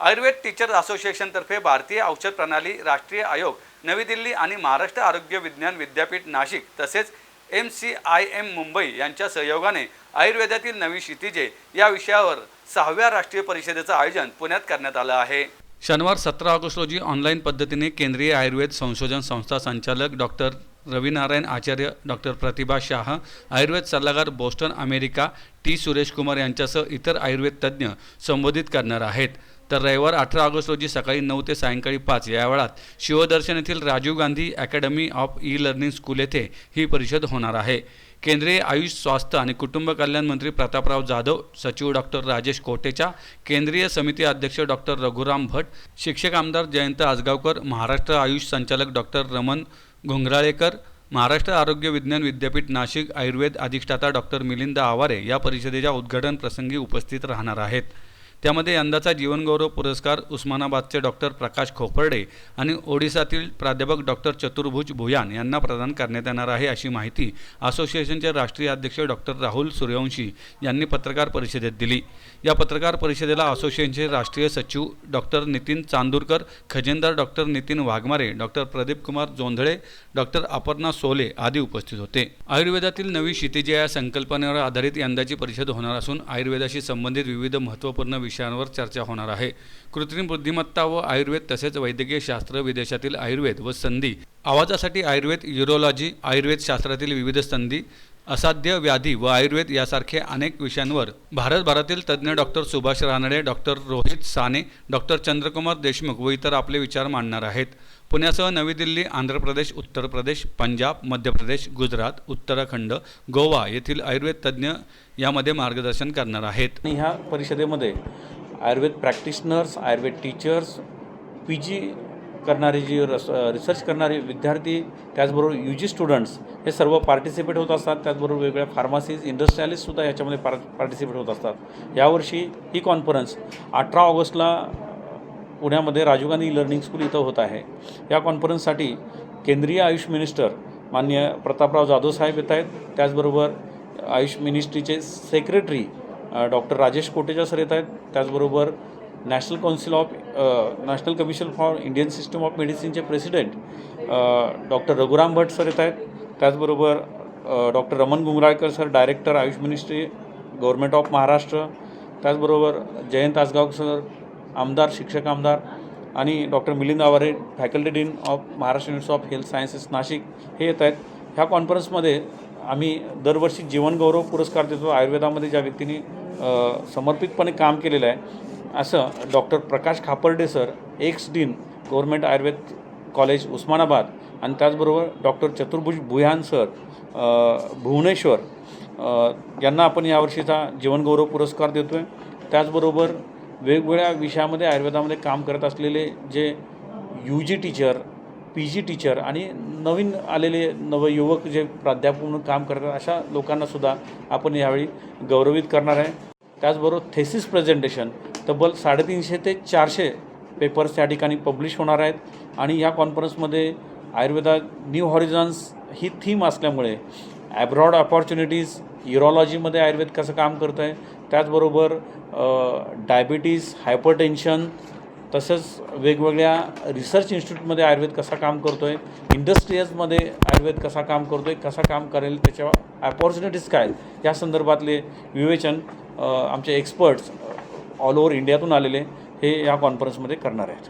Ayurveda teachers असोसिएशनतर्फे भारतीय औषध प्रणाली राष्ट्रीय आयोग नवी दिल्ली आणि महाराष्ट्र आरोग्य विज्ञान विद्यापीठ नाशिक तसेच M C I M Mumbai यांच्या सहयोगाने आयुर्वेदातील नवी क्षितिजे या विषयावर सहाव्या राष्ट्रीय परिषदेचं आयोजन पुण्यात करण्यात आलं आहे. शनिवार सतरा ऑगस्ट रोजी ऑनलाईन पद्धतीने केंद्रीय आयुर्वेद संशोधन संस्था संचालक डॉक्टर रविनारायण आचार्य डॉक्टर प्रतिभा शाह आयुर्वेद सल्लागार Boston America T Suresh Kumar यांच्यासह इतर आयुर्वेद तज्ज्ञ संबोधित करणार आहेत. तर रविवार अठरा ऑगस्ट रोजी सकाळी नऊ ते सायंकाळी पाच या वेळात शिवदर्शन येथील Rajiv Gandhi academy of e learning school येथे ही परिषद होणार आहे. केंद्रीय आयुष स्वास्थ्य आणि कुटुंब कल्याण मंत्री प्रतापराव जाधव सचिव डॉक्टर राजेश कोटेचा केंद्रीय समिती अध्यक्ष डॉक्टर रघुराम भट शिक्षक आमदार जयंत आजगावकर महाराष्ट्र आयुष संचालक डॉक्टर रमन घोंगराळेकर महाराष्ट्र आरोग्य विज्ञान विद्यापीठ नाशिक आयुर्वेद अधिष्ठाता डॉक्टर मिलिंद आवारे या परिषदेच्या उद्घाटन प्रसंगी उपस्थित राहणार आहेत. त्यामध्ये यंदाचा जीवनगौरव पुरस्कार उस्मानाबादचे डॉक्टर प्रकाश खोपर्डे आणि ओडिसातील प्राध्यापक डॉक्टर चतुर्भुज भुयान यांना प्रदान करण्यात येणार आहे अशी माहिती असोसिएशनचे राष्ट्रीय अध्यक्ष डॉक्टर राहुल सूर्यवंशी यांनी पत्रकार परिषदेत दिली. या पत्रकार परिषदेला असोसिएशनचे राष्ट्रीय सचिव doctor Nitin Chandurkar खजिनदार doctor Nitin Waghmare doctor Pradeep Kumar Jondhale doctor Aparna Sole आदी उपस्थित होते. आयुर्वेदातील नवी क्षितिजे या संकल्पनेवर आधारित यंदाची परिषद होणार असून आयुर्वेदाशी संबंधित विविध महत्त्वपूर्ण विषय विषयांवर चर्चा होणार आहे. कृत्रिम बुद्धिमत्ता व आयुर्वेद तसेच वैद्यकीय शास्त्र विदेशातील आयुर्वेद व संधी. आवाजासाठी आयुर्वेद युरोलॉजी आयुर्वेद शास्त्रातील विविध संधी असाध्य व्याधी व आयुर्वेद यासारखे अनेक विषयांवर भारतभरातील तज्ज्ञ doctor Subhash Ranade doctor Rohit Sane doctor Chandrakumar Deshmukh व इतर आपले विचार मांडणार आहेत. पुण्यासह नवी दिल्ली आंध्र प्रदेश उत्तर प्रदेश पंजाब मध्य प्रदेश गुजरात उत्तराखंड गोवा येथील आयुर्वेद तज्ज्ञ यामध्ये मार्गदर्शन करणार आहेत. ह्या परिषदेमध्ये Ayurveda practitioners Ayurveda teachers P G करणारे जी रस रिसर्च करणारे विद्यार्थी त्याचबरोबर यू जी स्टुडंट्स हे सर्व पार्टिसिपेट होत असतात. त्याचबरोबर वेगवेगळ्या फार्मसीज इंडस्ट्रियालिस्टसुद्धा याच्यामध्ये पार पार्टिसिपेट होत असतात. यावर्षी ही कॉन्फरन्स अठरा ऑगस्टला पुण्यामध्ये राजीव गांधी लर्निंग स्कूल इथं होत आहे. या कॉन्फरन्ससाठी केंद्रीय आयुष मिनिस्टर मान्य प्रतापराव जाधव साहेब येत आहेत. त्याचबरोबर Ayush मिनिस्ट्रीचे secretary doctor Rajesh Kotecha sir येत आहेत. त्याचबरोबर national council of national commission for Indian system of मेडिसिनचे president doctor Raghuram Bhat sir येत आहेत. त्याचबरोबर doctor Raman Gungaralkar sir director Ayush ministry government of Maharashtra त्याचबरोबर जयंत आसगाव सर आमदार शिक्षक आमदार आणि doctor Milind Aware faculty dean of Maharashtra university of health sciences Nashik हे येत आहेत. ह्या कॉन्फरन्समध्ये आम्ही दरवर्षी जीवनगौरव पुरस्कार देतो. आयुर्वेदामध्ये ज्या व्यक्तींनी समर्पितपणे काम केलेलं आहे असं doctor Prakash Khaparde sir ex dean government Ayurveda college Osmanabad आणि त्याचबरोबर डॉक्टर चतुर्भुज भुयान सर भुवनेश्वर यांना आपण यावर्षीचा जीवनगौरव पुरस्कार देतो आहे त्याचबरोबर वेगवेगळ्या विषयामध्ये आयुर्वेदामध्ये काम करत असलेले जे U G teacher P G teacher आणि नवीन आलेले नवयुवक जे प्राध्यापक म्हणून काम करतात अशा लोकांनासुद्धा आपण यावेळी गौरवित करणार आहे. त्याचबरोबर थेसिस प्रेझेंटेशन तब्बल साडेतीनशे ते चारशे पेपर्स त्या ठिकाणी पब्लिश होणार आहेत. आणि या कॉन्फरन्समध्ये आयुर्वेदात न्यू हॉरिझॉन्स ही थीम असल्यामुळे ॲब्रॉड ऑपॉर्च्युनिटीज युरॉलॉजीमध्ये आयुर्वेद कसं काम करतं आहे त्याचबरोबर डायबिटीज हायपरटेन्शन तसंच वेगवेगळ्या रिसर्च इन्स्टिट्यूटमध्ये आयुर्वेद कसा काम करतो आहे इंडस्ट्रीजमध्ये आयुर्वेद कसा काम करतो आहे कसा काम करेल त्याच्या ॲपॉर्च्युनिटीज काय या संदर्भातले विवेचन आमचे एक्सपर्ट्स ऑल ओव्हर इंडियातून आलेले हे या कॉन्फरन्समध्ये करणार आहेत.